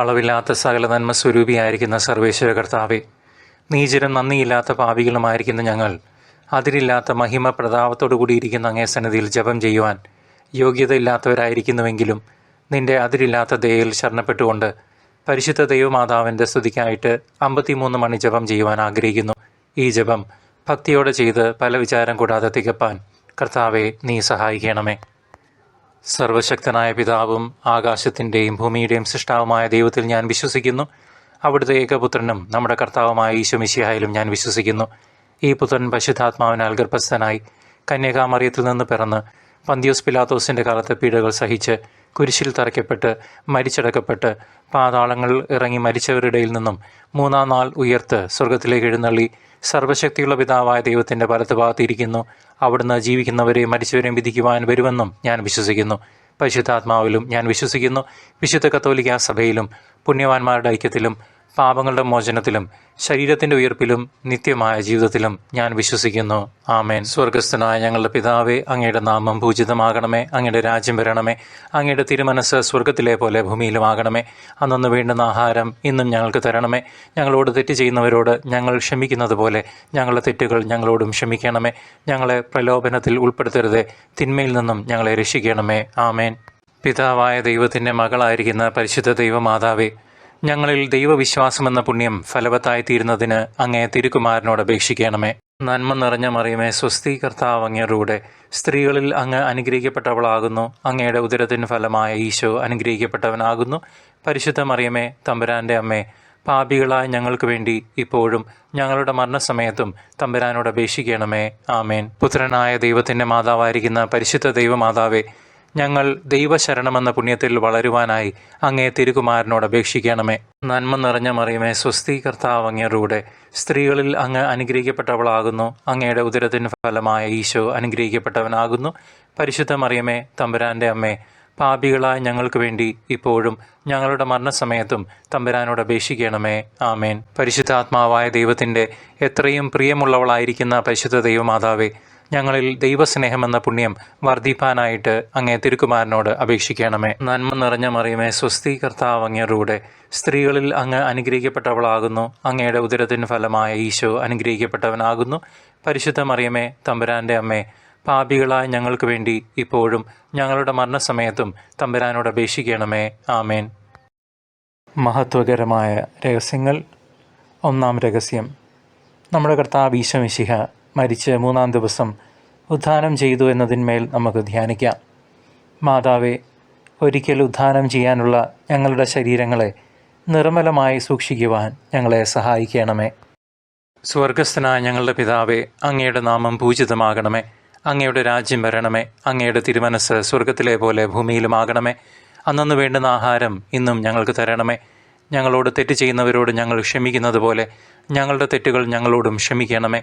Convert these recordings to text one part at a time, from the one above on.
അളവില്ലാത്ത സകല നന്മ സ്വരൂപിയായിരിക്കുന്ന സർവേശ്വര കർത്താവെ നീചരും നന്ദിയില്ലാത്ത പാപികളുമായിരിക്കുന്ന ഞങ്ങൾ അതിരില്ലാത്ത മഹിമ പ്രതാപത്തോടു കൂടിയിരിക്കുന്ന അങ്ങേ സന്നിധിയിൽ ജപം ചെയ്യുവാൻ യോഗ്യതയില്ലാത്തവരായിരിക്കുന്നുവെങ്കിലും നിന്റെ അതിരില്ലാത്ത ദയയിൽ ശരണപ്പെട്ടുകൊണ്ട് പരിശുദ്ധ ദൈവമാതാവിന്റെ സ്തുതിക്കായിട്ട് അമ്പത്തിമൂന്ന് മണി ജപം ചെയ്യുവാൻ ആഗ്രഹിക്കുന്നു. ഈ ജപം ഭക്തിയോടെ ചെയ്ത് പല വിചാരം കൂടാതെ തികപ്പാൻ കർത്താവെ നീ സഹായിക്കണമേ. സർവശക്തനായ പിതാവും ആകാശത്തിന്റെയും ഭൂമിയുടെയും സൃഷ്ടാവുമായ ദൈവത്തിൽ ഞാൻ വിശ്വസിക്കുന്നു. അവിടുത്തെ ഏകപുത്രനും നമ്മുടെ കർത്താവുമായ ഈശോമിശിഹായാലും ഞാൻ വിശ്വസിക്കുന്നു. ഈ പുത്രൻ പശുദ്ധാത്മാവിനാൽ ഗർഭസ്ഥനായി കന്യകാമറിയത്തിൽ നിന്ന് പിറന്ന് പന്തിയോസ് പിലാത്തോസിന്റെ കാലത്ത് പീഡകൾ സഹിച്ച് കുരിശിൽ തറയ്ക്കപ്പെട്ട് മരിച്ചടക്കപ്പെട്ട് പാതാളങ്ങൾ ഇറങ്ങി മരിച്ചവരുടെയിൽ നിന്നും മൂന്നാം നാൾ ഉയർത്ത് സ്വർഗത്തിലേക്ക് എഴുന്നള്ളി സർവശക്തിയുള്ള പിതാവായ ദൈവത്തിന്റെ വലത്തുഭാഗത്തിരിക്കുന്നു അവിടുന്ന് ജീവിക്കുന്നവരെയും മരിച്ചവരെയും വിധിക്കുവാൻ വരുമെന്നും ഞാൻ വിശ്വസിക്കുന്നു. പരിശുദ്ധാത്മാവിലും ഞാൻ വിശ്വസിക്കുന്നു. വിശുദ്ധ കത്തോലിക്ക സഭയിലും പുണ്യവാന്മാരുടെ ഐക്യത്തിലും പാപങ്ങളുടെ മോചനത്തിലും ശരീരത്തിന്റെ ഉയർപ്പിലും നിത്യമായ ജീവിതത്തിലും ഞാൻ വിശ്വസിക്കുന്നു. ആമേൻ. സ്വർഗസ്ഥനായ ഞങ്ങളുടെ പിതാവേ അങ്ങയുടെ നാമം പൂജിതമാകണമേ. അങ്ങയുടെ രാജ്യം വരണമേ. അങ്ങയുടെ തിരുമനസ് സ്വർഗത്തിലെ പോലെ ഭൂമിയിലുമാകണമേ. അന്നു വേണ്ടുന്ന ആഹാരം ഇന്നും ഞങ്ങൾക്ക് തരണമേ. ഞങ്ങളോട് തെറ്റ് ചെയ്യുന്നവരോട് ഞങ്ങൾ ക്ഷമിക്കുന്നത് പോലെ ഞങ്ങളുടെ തെറ്റുകൾ ഞങ്ങളോടും ക്ഷമിക്കണമേ. ഞങ്ങളെ പ്രലോഭനത്തിൽ ഉൾപ്പെടുത്തരുത്. തിന്മയിൽ നിന്നും ഞങ്ങളെ രക്ഷിക്കണമേ. ആമേൻ. പിതാവായ ദൈവത്തിന്റെ മകളായിരിക്കുന്ന പരിശുദ്ധ ദൈവമാതാവേ ഞങ്ങളിൽ ദൈവവിശ്വാസമെന്ന പുണ്യം ഫലവത്തായി തീരുന്നതിന് അങ്ങേ തിരുക്കുമാരനോട് അപേക്ഷിക്കണമേ. നന്മ നിറഞ്ഞ മറിയമേ സ്വസ്തി കർത്താവ് സ്ത്രീകളിൽ അങ്ങ് അനുഗ്രഹിക്കപ്പെട്ടവളാകുന്നു. അങ്ങയുടെ ഉദരത്തിന് ഫലമായ ഈശോ അനുഗ്രഹിക്കപ്പെട്ടവനാകുന്നു. പരിശുദ്ധ മറിയമേ തമ്പുരാന്റെ അമ്മേ പാപികളായ ഞങ്ങൾക്ക് വേണ്ടി ഇപ്പോഴും ഞങ്ങളുടെ മരണസമയത്തും തമ്പുരാനോട് അപേക്ഷിക്കണമേ. ആമേൻ. പുത്രനായ ദൈവത്തിന്റെ മാതാവായിരിക്കുന്ന പരിശുദ്ധ ദൈവമാതാവേ ഞങ്ങൾ ദൈവശരണമെന്ന പുണ്യത്തിൽ വളരുവാനായി അങ്ങേ തിരുകുമാരനോട് അപേക്ഷിക്കണമേ. നന്മ നിറഞ്ഞ മറിയമേ സ്വസ്തി കർത്താവ് സ്ത്രീകളിൽ അങ്ങ് അനുഗ്രഹിക്കപ്പെട്ടവളാകുന്നു. അങ്ങയുടെ ഉദരത്തിന് ഫലമായ ഈശോ അനുഗ്രഹിക്കപ്പെട്ടവനാകുന്നു. പരിശുദ്ധ മറിയമേ തമ്പുരാന്റെ അമ്മേ പാപികളായ ഞങ്ങൾക്ക് വേണ്ടി ഇപ്പോഴും ഞങ്ങളുടെ മരണസമയത്തും തമ്പുരാനോട് അപേക്ഷിക്കണമേ. ആമേൻ. പരിശുദ്ധാത്മാവായ ദൈവത്തിന്റെ എത്രയും പ്രിയമുള്ളവളായിരിക്കുന്ന പരിശുദ്ധ ദൈവമാതാവേ ഞങ്ങളിൽ ദൈവസ്നേഹം എന്ന പുണ്യം വർദ്ധിപ്പാനായിട്ട് അങ്ങേ തിരുക്കുമാരനോട് അപേക്ഷിക്കണമേ. നന്മ നിറഞ്ഞ മറിയമേ സ്വസ്തി കർത്താവ് അങ്ങേരുടെ സ്ത്രീകളിൽ അങ്ങ് അനുഗ്രഹിക്കപ്പെട്ടവളാകുന്നു. അങ്ങയുടെ ഉദരത്തിന് ഫലമായ ഈശോ അനുഗ്രഹിക്കപ്പെട്ടവനാകുന്നു. പരിശുദ്ധ മറിയമേ തമ്പുരാന്റെ അമ്മേ പാപികളായ ഞങ്ങൾക്ക് വേണ്ടി ഇപ്പോഴും ഞങ്ങളുടെ മരണസമയത്തും തമ്പുരാനോട് അപേക്ഷിക്കണമേ. ആമേൻ. മഹത്വകരമായ രഹസ്യങ്ങൾ. ഒന്നാം രഹസ്യം. നമ്മുടെ കർത്താവ് ഈശമിശിഹ മരിച്ച് മൂന്നാം ദിവസം ഉദ്ധാനം ചെയ്തു എന്നതിന്മേൽ നമുക്ക് ധ്യാനിക്കാം. മാതാവെ ഒരിക്കൽ ഉദ്ധാനം ചെയ്യാനുള്ള ഞങ്ങളുടെ ശരീരങ്ങളെ നിർമ്മലമായി സൂക്ഷിക്കുവാൻ ഞങ്ങളെ സഹായിക്കണമേ. സ്വർഗസ്ഥനായ ഞങ്ങളുടെ പിതാവെ അങ്ങയുടെ നാമം പൂജിതമാകണമേ. അങ്ങയുടെ രാജ്യം വരണമേ. അങ്ങയുടെ തിരുമനസ് സ്വർഗത്തിലെ പോലെ ഭൂമിയിലുമാകണമേ. അന്നു വേണ്ടുന്ന ആഹാരം ഇന്നും ഞങ്ങൾക്ക് തരണമേ. ഞങ്ങളോട് തെറ്റ് ചെയ്യുന്നവരോട് ഞങ്ങൾ ക്ഷമിക്കുന്നത് പോലെ ഞങ്ങളുടെ തെറ്റുകൾ ഞങ്ങളോടും ക്ഷമിക്കണമേ.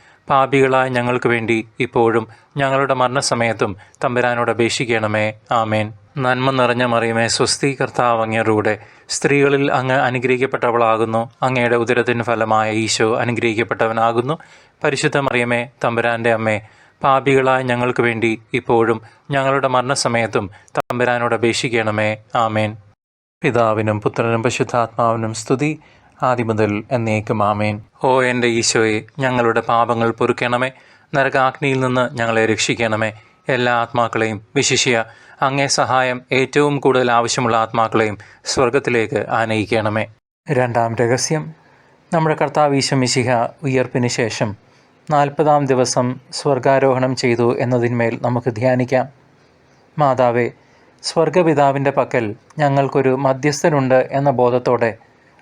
പാപികളായ ഞങ്ങൾക്ക് വേണ്ടി ഇപ്പോഴും ഞങ്ങളുടെ മരണസമയത്തും തമ്പുരാനോട് അപേക്ഷിക്കണമേ. ആമേൻ. നന്മ നിറഞ്ഞ മറിയമേ സ്വസ്തി കർത്താവ് അങ്ങേറൂടെ സ്ത്രീകളിൽ അങ്ങ് അനുഗ്രഹിക്കപ്പെട്ടവളാകുന്നു. അങ്ങയുടെ ഉദരത്തിന് ഫലമായ ഈശോ അനുഗ്രഹിക്കപ്പെട്ടവനാകുന്നു. പരിശുദ്ധ മറിയമേ തമ്പുരാന്റെ അമ്മേ പാപികളായ ഞങ്ങൾക്ക് വേണ്ടി ഇപ്പോഴും ഞങ്ങളുടെ മരണസമയത്തും തമ്പുരാനോട് അപേക്ഷിക്കണമേ. ആമേൻ. പിതാവിനും പുത്രനും പശുദ്ധാത്മാവിനും സ്തുതി. ആദ്യം മുതൽ എന്നേക്കും ആമേൻ. ഓ എന്റെ ഈശോയെ ഞങ്ങളുടെ പാപങ്ങൾ പൊറുക്കണമേ. നരകാഗ്നിയിൽ നിന്ന് ഞങ്ങളെ രക്ഷിക്കണമേ. എല്ലാ ആത്മാക്കളെയും വിശിഷ്യ അങ്ങേ സഹായം ഏറ്റവും കൂടുതൽ ആവശ്യമുള്ള ആത്മാക്കളെയും സ്വർഗത്തിലേക്ക് ആനയിക്കണമേ. രണ്ടാം രഹസ്യം. നമ്മുടെ കർത്താവ് ഈശമിശിഹ ഉയർപ്പിന് ശേഷം നാൽപ്പതാം ദിവസം സ്വർഗാരോഹണം ചെയ്തു എന്നതിന്മേൽ നമുക്ക് ധ്യാനിക്കാം. മാതാവേ സ്വർഗപിതാവിന്റെ പക്കൽ ഞങ്ങൾക്കൊരു മധ്യസ്ഥനുണ്ട് എന്ന ബോധത്തോടെ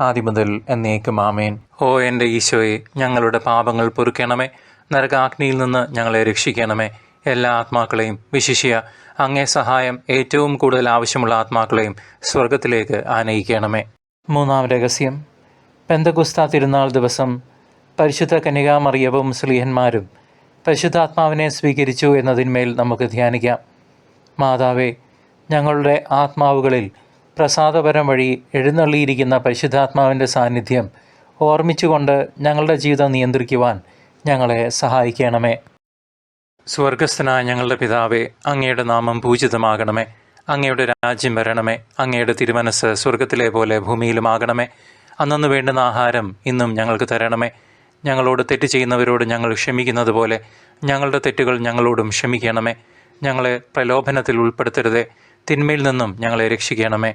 ആദ്യം മുതൽ എന്നേക്കും ആമേൻ. ഓ എന്റെ ഈശോയെ ഞങ്ങളുടെ പാപങ്ങൾ പൊറുക്കണമേ. നരകാഗ്നിയിൽ നിന്ന് ഞങ്ങളെ രക്ഷിക്കണമേ. എല്ലാ ആത്മാക്കളെയും വിശിഷ്യ അങ്ങേ സഹായം ഏറ്റവും കൂടുതൽ ആവശ്യമുള്ള ആത്മാക്കളെയും സ്വർഗത്തിലേക്ക് ആനയിക്കണമേ. മൂന്നാം രഹസ്യം. പെന്തകുസ്ത തിരുനാൾ ദിവസം പരിശുദ്ധ കന്യകാമറിയവും സ്ലീഹന്മാരും പരിശുദ്ധാത്മാവിനെ സ്വീകരിച്ചു എന്നതിന്മേൽ നമുക്ക് ധ്യാനിക്കാം. മാതാവേ ഞങ്ങളുടെ ആത്മാവുകളിൽ പ്രസാദപരം വഴി എഴുന്നള്ളിയിരിക്കുന്ന പരിശുദ്ധാത്മാവിന്റെ സാന്നിധ്യം ഓർമ്മിച്ചുകൊണ്ട് ഞങ്ങളുടെ ജീവിതം നിയന്ത്രിക്കുവാൻ ഞങ്ങളെ സഹായിക്കണമേ. സ്വർഗസ്ഥനായ ഞങ്ങളുടെ പിതാവേ അങ്ങയുടെ നാമം പൂജിതമാകണമേ. അങ്ങയുടെ രാജ്യം വരണമേ. അങ്ങയുടെ തിരുമനസ് സ്വർഗത്തിലെ പോലെ ഭൂമിയിലുമാകണമേ. അന്നു വേണ്ടുന്ന ആഹാരം ഇന്നും ഞങ്ങൾക്ക് തരണമേ. ഞങ്ങളോട് തെറ്റ് ചെയ്യുന്നവരോട് ഞങ്ങൾ ക്ഷമിക്കുന്നത് പോലെ ഞങ്ങളുടെ തെറ്റുകൾ ഞങ്ങളോടും ക്ഷമിക്കണമേ. ഞങ്ങളെ പ്രലോഭനത്തിൽ ഉൾപ്പെടുത്തരുതേ. തിന്മയിൽ നിന്നും ഞങ്ങളെ രക്ഷിക്കണമേ.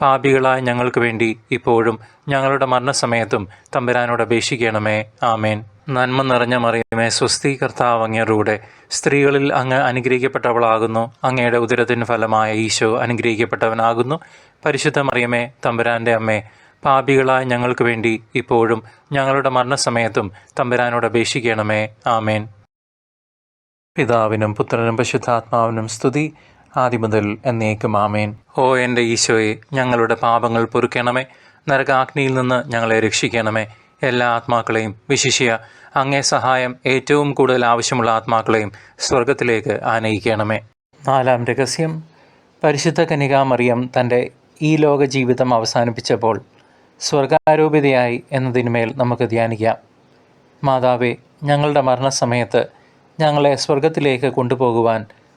പാപികളായ ഞങ്ങൾക്ക് വേണ്ടി ഇപ്പോഴും ഞങ്ങളുടെ മരണസമയത്തും തമ്പുരാനോട് അപേക്ഷിക്കണമേ. ആമേൻ. നന്മ നിറഞ്ഞ മറിയമേ സ്വസ്തി കർത്താവ് അങ്ങേറൂടെ സ്ത്രീകളിൽ അങ്ങ് അനുഗ്രഹിക്കപ്പെട്ടവളാകുന്നു. അങ്ങയുടെ ഉദരത്തിന് ഫലമായ ഈശോ അനുഗ്രഹിക്കപ്പെട്ടവനാകുന്നു. പരിശുദ്ധ മറിയമേ തമ്പുരാന്റെ അമ്മേ പാപികളായ ഞങ്ങൾക്ക് വേണ്ടി ഇപ്പോഴും ഞങ്ങളുടെ മരണസമയത്തും തമ്പുരാനോട് അപേക്ഷിക്കണമേ. ആമേൻ. പിതാവിനും പുത്രനും പരിശുദ്ധാത്മാവിനും സ്തുതി. ആദ്യം മുതൽ എന്നേക്കും ആമേൻ. ഓ എന്റെ ഈശോയെ ഞങ്ങളുടെ പാപങ്ങൾ പൊറുക്കണമേ. നരകാഗ്നിയിൽ നിന്ന് ഞങ്ങളെ രക്ഷിക്കണമേ. എല്ലാ ആത്മാക്കളെയും വിശിഷ്യ അങ്ങേ സഹായം ഏറ്റവും കൂടുതൽ ആവശ്യമുള്ള ആത്മാക്കളെയും സ്വർഗത്തിലേക്ക് ആനയിക്കണമേ. നാലാം രഹസ്യം. പരിശുദ്ധ കനികാമറിയം തന്റെ ഈ ലോക ജീവിതം അവസാനിപ്പിച്ചപ്പോൾ സ്വർഗാരോപിതയായി എന്നതിന്മേൽ നമുക്ക് ധ്യാനിക്കാം. മാതാവേ ഞങ്ങളുടെ മരണസമയത്ത് ഞങ്ങളെ സ്വർഗത്തിലേക്ക് കൊണ്ടുപോകുവാൻ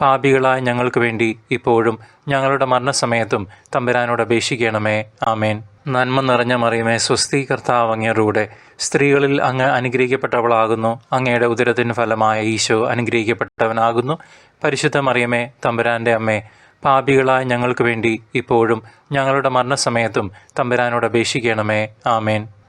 പാപികളായ ഞങ്ങൾക്ക് വേണ്ടി ഇപ്പോഴും ഞങ്ങളുടെ മരണസമയത്തും തമ്പുരാനോട് അപേക്ഷിക്കണമേ. ആമേൻ. നന്മ നിറഞ്ഞ മറിയമേ സ്വസ്തി കർത്താവ് സ്ത്രീകളിൽ അങ്ങ് അനുഗ്രഹിക്കപ്പെട്ടവളാകുന്നു. അങ്ങയുടെ ഉദരത്തിന് ഫലമായ ഈശോ അനുഗ്രഹിക്കപ്പെട്ടവനാകുന്നു. പരിശുദ്ധ മറിയമേ തമ്പുരാന്റെ അമ്മേ പാപികളായ ഞങ്ങൾക്ക് വേണ്ടി ഇപ്പോഴും ഞങ്ങളുടെ മരണസമയത്തും തമ്പുരാനോട് അപേക്ഷിക്കണമേ. ആമേൻ.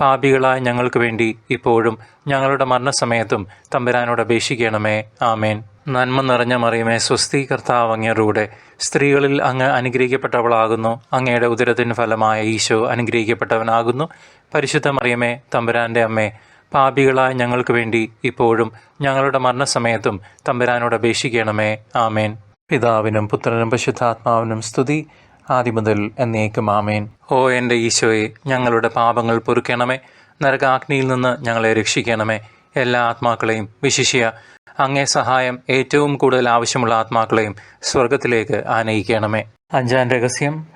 പാപികളായ ഞങ്ങൾക്ക് വേണ്ടി ഇപ്പോഴും ഞങ്ങളുടെ മരണസമയത്തും തമ്പുരാനോട് അപേക്ഷിക്കണമേ. ആമേൻ. നന്മ നിറഞ്ഞ മറിയമേ സ്വസ്തി കർത്താവ് അങ്ങയുടെ സ്ത്രീകളിൽ അങ്ങ് അനുഗ്രഹിക്കപ്പെട്ടവളാകുന്നു. അങ്ങയുടെ ഉദരത്തിന് ഫലമായ ഈശോ അനുഗ്രഹിക്കപ്പെട്ടവനാകുന്നു. പരിശുദ്ധ മറിയമേ തമ്പുരാന്റെ അമ്മേ പാപികളായ ഞങ്ങൾക്ക് വേണ്ടി ഇപ്പോഴും ഞങ്ങളുടെ മരണസമയത്തും തമ്പുരാനോട് അപേക്ഷിക്കണമേ. ആമേൻ. പിതാവിനും പുത്രനും പശുദ്ധാത്മാവിനും സ്തുതി. ആദ്യം മുതൽ എന്നേക്കും ആമേൻ. ഓ എന്റെ ഈശോയെ ഞങ്ങളുടെ പാപങ്ങൾ പൊറുക്കണമേ. നരകാഗ്നിയിൽ നിന്ന് ഞങ്ങളെ രക്ഷിക്കണമേ. എല്ലാ ആത്മാക്കളെയും വിശിഷ്യ അങ്ങേ സഹായം ഏറ്റവും കൂടുതൽ ആവശ്യമുള്ള ആത്മാക്കളെയും സ്വർഗത്തിലേക്ക് ആനയിക്കണമേ. അഞ്ചാം രഹസ്യം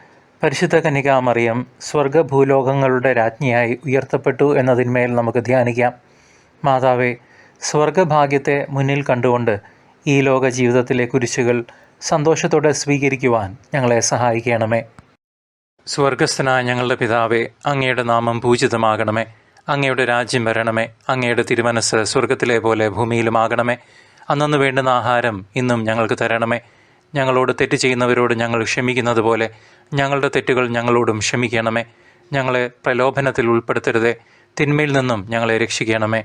പരിശുദ്ധ കന്യകാമറിയം സ്വർഗഭൂലോകങ്ങളുടെ രാജ്ഞിയായി ഉയർത്തപ്പെട്ടു എന്നതിന്മേൽ നമുക്ക് ധ്യാനിക്കാം. മാതാവേ സ്വർഗഭാഗ്യത്തെ മുന്നിൽ കണ്ടുകൊണ്ട് ഈ ലോക ജീവിതത്തിലെ കുരിശുകൾ സന്തോഷത്തോടെ സ്വീകരിക്കുവാൻ ഞങ്ങളെ സഹായിക്കണമേ. സ്വർഗസ്ഥനായ ഞങ്ങളുടെ പിതാവേ അങ്ങയുടെ നാമം പൂജിതമാകണമേ. അങ്ങയുടെ രാജ്യം വരണമേ. അങ്ങയുടെ തിരുമനസ് സ്വർഗത്തിലെ പോലെ ഭൂമിയിലുമാകണമേ അന്നു വേണ്ടുന്ന ആഹാരം ഇന്നും ഞങ്ങൾക്ക് തരണമേ. ഞങ്ങളോട് തെറ്റ് ചെയ്യുന്നവരോട് ഞങ്ങൾ ക്ഷമിക്കുന്നത് പോലെ ഞങ്ങളുടെ തെറ്റുകൾ ഞങ്ങളോടും ക്ഷമിക്കണമേ. ഞങ്ങളെ പ്രലോഭനത്തിൽ ഉൾപ്പെടുത്തരുതേ. തിന്മയിൽ നിന്നും ഞങ്ങളെ രക്ഷിക്കണമേ.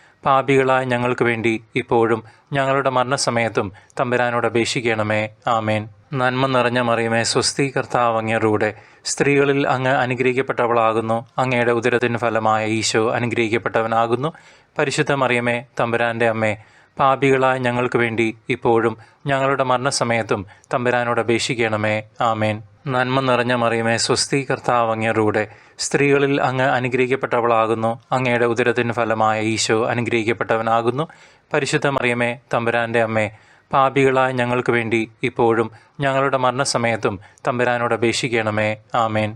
പാപികളായ ഞങ്ങൾക്ക് വേണ്ടി ഇപ്പോഴും ഞങ്ങളുടെ മരണസമയത്തും തമ്പുരാനോട് അപേക്ഷിക്കണമേ. ആമേൻ. നന്മ നിറഞ്ഞ മറിയമേ സ്വസ്തി കർത്താവ് അങ്ങേറൂടെ സ്ത്രീകളിൽ അങ്ങ് അനുഗ്രഹിക്കപ്പെട്ടവളാകുന്നു. അങ്ങയുടെ ഉദരത്തിന് ഫലമായ ഈശോ അനുഗ്രഹിക്കപ്പെട്ടവനാകുന്നു. പരിശുദ്ധ മറിയമേ തമ്പുരാന്റെ അമ്മേ പാപികളായ ഞങ്ങൾക്ക് വേണ്ടി ഇപ്പോഴും ഞങ്ങളുടെ മരണസമയത്തും തമ്പുരാനോട് അപേക്ഷിക്കണമേ. ആമേൻ. നന്മ നിറഞ്ഞ മറിയമേ സ്വസ്തി കർത്താവ് അങ്ങേരുടെ. സ്ത്രീകളിൽ അങ്ങ് അനുഗ്രഹിക്കപ്പെട്ടവളാകുന്നു. അങ്ങയുടെ ഉദരത്തിന് ഫലമായ ഈശോ അനുഗ്രഹിക്കപ്പെട്ടവനാകുന്നു. പരിശുദ്ധ മറിയമേ തമ്പുരാന്റെ അമ്മേ പാപികളായ ഞങ്ങൾക്ക് വേണ്ടി ഇപ്പോഴും ഞങ്ങളുടെ മരണസമയത്തും തമ്പുരാനോട് അപേക്ഷിക്കണമേ. ആമേൻ.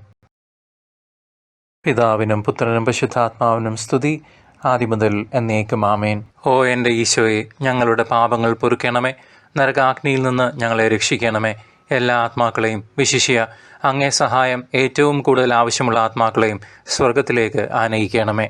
പിതാവിനും പുത്രനും പരിശുദ്ധാത്മാവിനും സ്തുതി. ആദ്യ മുതൽ എന്നേക്കും ആമേൻ. ഓ എന്റെ ഈശോയെ ഞങ്ങളുടെ പാപങ്ങൾ പൊറുക്കണമേ. നരകാഗ്നിയിൽ നിന്ന് ഞങ്ങളെ രക്ഷിക്കണമേ. എല്ലാ ആത്മാക്കളെയും വിശിഷ്യ അങ്ങേ സഹായം ഏറ്റവും കൂടുതൽ ആവശ്യമുള്ള ആത്മാക്കളെയും സ്വർഗത്തിലേക്ക് ആനയിക്കണമേ.